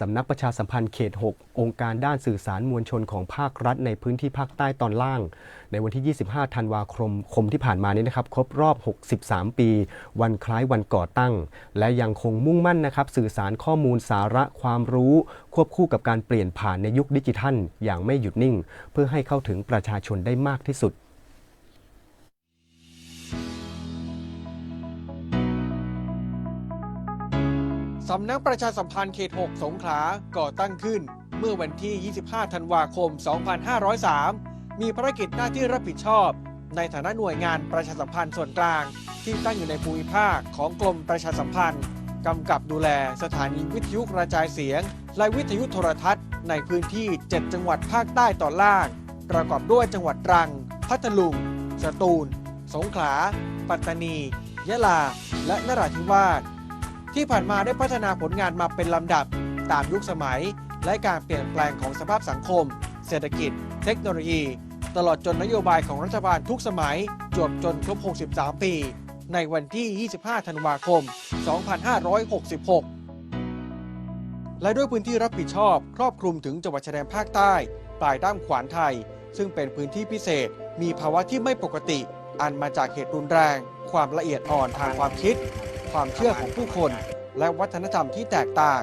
สำนักประชาสัมพันธ์เขต 6 องค์การด้านสื่อสารมวลชนของภาครัฐในพื้นที่ภาคใต้ตอนล่าง ในวันที่ 25 ธันวาคมคมที่ผ่านมานี้นะครับ ครบรอบ 63 ปี วันคล้ายวันก่อตั้ง และยังคงมุ่งมั่นนะครับ สื่อสารข้อมูลสาระความรู้ ควบคู่กับการเปลี่ยนผ่านในยุคดิจิทัล อย่างไม่หยุดนิ่ง เพื่อให้เข้าถึงประชาชนได้มากที่สุด สำนักประชาสัมพันธ์เขต 6 สงขลาก่อตั้งขึ้น เมื่อวันที่ 25 ธันวาคม 2503 มีภารกิจหน้าที่รับผิดชอบ ในฐานะหน่วยงานประชาสัมพันธ์ส่วนกลาง ที่ตั้งอยู่ในภูมิภาคของกรมประชาสัมพันธ์กำกับดูแลสถานีวิทยุกระจายเสียง และวิทยุโทรทัศน์ ในพื้นที่ 7 จังหวัดภาคใต้ตอนล่าง ประกอบด้วยจังหวัดตรัง พัทลุง สตูล สงขลา ปัตตานี ยะลา และนราธิวาส ที่ผ่านมาได้พัฒนาผลงานมาเป็นลำดับตามยุคสมัย และการเปลี่ยนแปลงของสภาพสังคม เศรษฐกิจ เทคโนโลยี ตลอดจนนโยบายของรัฐบาลทุกสมัย จบจนครบ 63 ปี ในวันที่ 25 ธันวาคม 2566 และด้วยพื้นที่รับผิดชอบ ครอบคลุมถึงจังหวัดชายแดนภาคใต้ปลายด้ามขวานไทย ซึ่งเป็นพื้นที่พิเศษ มีภาวะที่ไม่ปกติ อันมาจากเหตุรุนแรง ความละเอียดอ่อนทางความคิด ความเชื่อของผู้คน และวัฒนธรรมที่แตกต่าง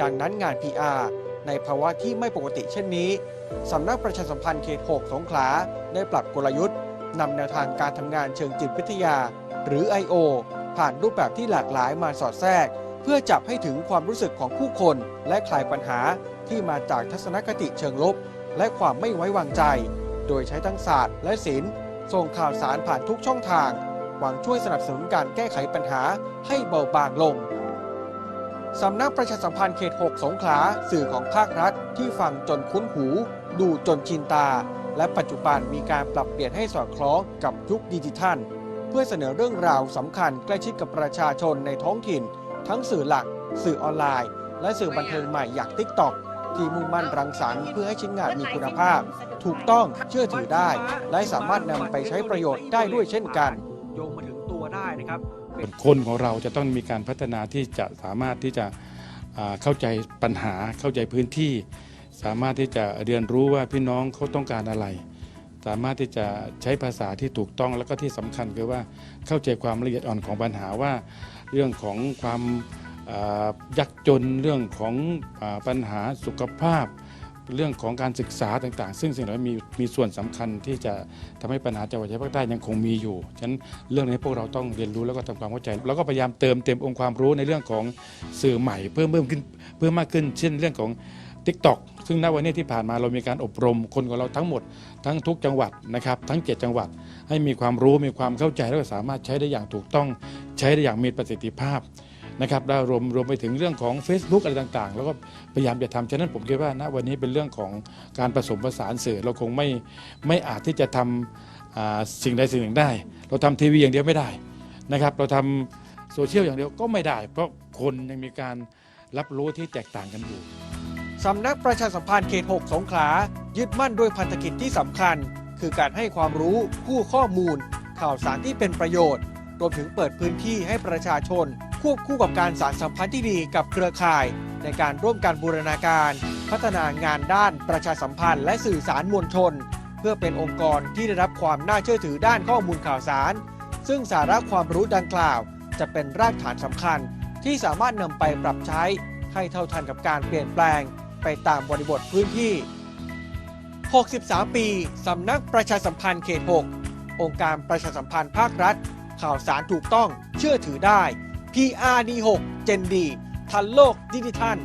ดังนั้นงาน PR ในภาวะที่ไม่ปกติเช่นนี้สำนักประชาสัมพันธ์เขต 6 สงขลา ได้ปรับกลยุทธ์นำแนวทางการทำงานเชิงจิตวิทยา หรือ I.O. ผ่านรูปแบบที่หลากหลายมาสอดแทรก เพื่อจับให้ถึงความรู้สึกของผู้คน และคลายปัญหาที่มาจากทัศนคติเชิงลบ และความไม่ไว้วางใจ โดยใช้ทั้งศาสตร์และศิลป์ส่งข่าวสารผ่านทุกช่องทาง หวังช่วยสนับสนุนการแก้ไขปัญหาให้เบาบางลงสำนักประชาสัมพันธ์เขต 6 สงขลาสื่อของภาครัฐที่ฟังจนคุ้นหู ดูจนชินตา และปัจจุบันมีการปรับเปลี่ยนให้สอดคล้องกับยุคดิจิทัล เพื่อเสนอเรื่องราวสำคัญใกล้ชิดกับประชาชนในท้องถิ่น ทั้งสื่อหลัก สื่อออนไลน์ และสื่อบันเทิงใหม่อย่าง TikTok ที่มุ่งมั่นรังสรรค์เพื่อให้ชิ้นงานมีคุณภาพ ถูกต้องเชื่อถือได้ และสามารถนำไปใช้ประโยชน์ได้ด้วยเช่นกัน โยงมาถึงตัวได้นะครับคนของเราจะต้องมีการพัฒนาที่จะสามารถที่จะเข้าใจปัญหาเข้าใจพื้นที่ สามารถที่จะเรียนรู้ว่าพี่น้องเขาต้องการอะไร สามารถที่จะใช้ภาษาที่ถูกต้องแล้วก็ที่สำคัญคือว่าเข้าใจความละเอียดอ่อนของปัญหาว่า เรื่องของความยากจนเรื่องของอปัญหาสุขภาพ เรื่องของการศึกษาต่างๆ ซึ่งสิ่งเหล่านี้มีมีส่วนสำคัญที่จะทำให้ปัญหาจังหวัดชายภาคใต้ยังคงมีอยู่ ฉะนั้นเรื่องนี้พวกเราต้องเรียนรู้แล้วก็ทำความเข้าใจ แล้วก็พยายามเติมเต็มองค์ความรู้ในเรื่องของสื่อใหม่ เพิ่มเพิ่มขึ้นเพิ่มมากขึ้น เช่นเรื่องของ TikTok ซึ่งณวันนี้ที่ผ่านมาเรามีการอบรมคนของเราทั้งหมด ทั้งทุกจังหวัดนะครับทั้ง 7 จังหวัด ให้มีความรู้มีความเข้าใจแล้วก็สามารถใช้ได้อย่างถูกต้อง ใช้ได้อย่างมีประสิทธิภาพ นะครับแล้วรวมรวมไปถึงเรื่องของ Facebook อะไรต่างๆ แล้วก็พยายามจะทำฉะนั้นผมคิดว่าณวันนี้เป็นเรื่องของการผสมผสานสื่อเราคงไม่ไม่อาจที่จะทำสิ่งใดสิ่งหนึ่งได้ เราทำทีวีอย่างเดียวไม่ได้นะครับ เราทำโซเชียลอย่างเดียวก็ไม่ได้ เพราะคนยังมีการรับรู้ที่แตกต่างกันอยู่สำนักประชาสัมพันธ์เขต 6 สงขลา ยึดมั่นด้วยพันธกิจที่สำคัญ คือการให้ความรู้คู่ข้อมูล ข่าวสารที่เป็นประโยชน์ รวมถึงเปิดพื้นที่ให้ประชาชน ควบคู่กับการสารสัมพันธ์ที่ดีกับเครือข่าย ในการร่วมกันบูรณาการ พัฒนางานด้านประชาสัมพันธ์ และสื่อสารมวลชน เพื่อเป็นองค์กรที่ได้รับความน่าเชื่อถือด้านข้อมูลข่าวสาร ซึ่งสาระความรู้ดังกล่าว จะเป็นรากฐานสำคัญ ที่สามารถนำไปปรับใช้ ให้เท่าทันกับการเปลี่ยนแปลง ไปตามบริบทพื้นที่ 63 ปีสำนักประชาสัมพันธ์เขต 6 องค์การประชาสัมพันธ์ภาครัฐ ข่าวสารถูกต้องเชื่อถือได้ PRD6 Gen D ทันโลกดิจิทัล